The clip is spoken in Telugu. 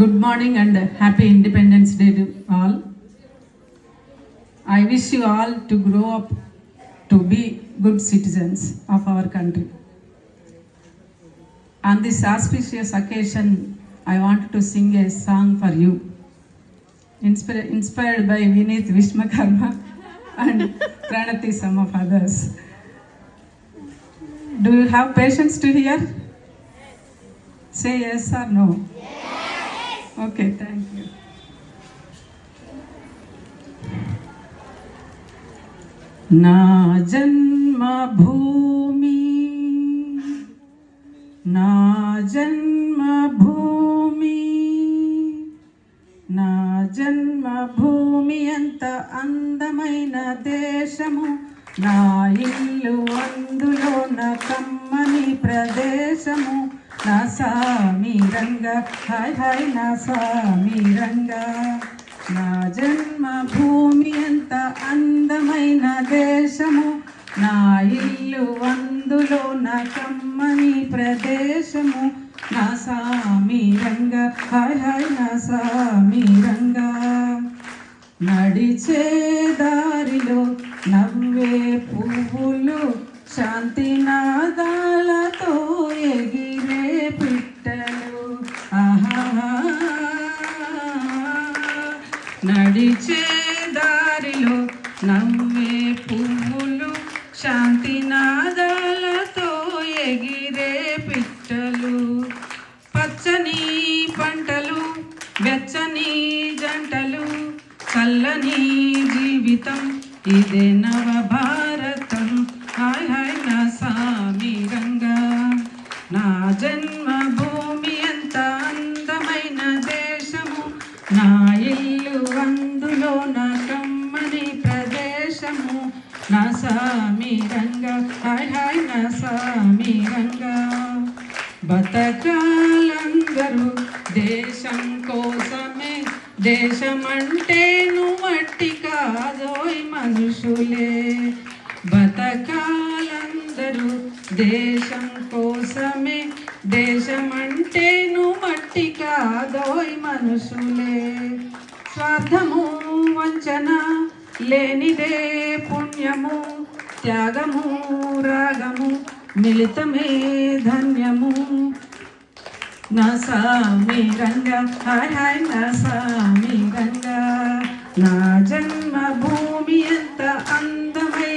Good morning and happy Independence Day to all. I wish you all to grow up to be good citizens of our country. On this auspicious occasion, I want to sing a song for you. Inspir- inspired by Vineet Vishmakarma and Pranati, some of others. Do you have patience to hear? Say yes or no. Okay thank you నా జన్మభూమి నా జన్మభూమి నా జన్మభూమి ఎంత అందమైన దేశము. నా ఇల్లు అందులో నా కమ్మని ప్రదేశము. నా సామీరంగా హాయ్ హాయ్ నా సామీరంగా నా జన్మభూమి ఎంత అందమైన దేశము. నా ఇల్లు అందులో నా కమ్మని ప్రదేశము. నా సామీరంగా హాయ్ హాయ్ నా రంగ. నడిచే దారిలో నవ్వే పువ్వులు శాంతి నాదాలతో ఎగిరే పిట్టలు. ఆహా. నడిచే దారిలో నవ్వే పువ్వులు శాంతి నాదాలతో ఎగిరే పిట్టలు. పచ్చని పంటలు వెచ్చని జంటలు చల్లని జీవితం ఇదే నవ భారతం హాయ్ హాయ్ నా గంగా నా జన్మభూమి ఎంత అందమైన దేశము. నా ఇల్లు అందులో నా కమ్మని ప్రదేశము. నా సామీరంగా హాయ్ హాయ్ నా గంగా బతకాలందరూ దేశం కోసమే దేశమంటే నువ్వట్టి కాదోయ్ మనుషులే. బతకాలందరూ దేశం కోసమే. దేశమంటే నువ్వట్టి కాదోయ్ మనుషులే. స్వార్థము వంచన లేనిదే పుణ్యము. త్యాగము రాగము మిళితమే ధన్యము. నా స్వామి రంగా నారాయణ స్వామి రంగా నా జన్మభూమి ఎంత అందమై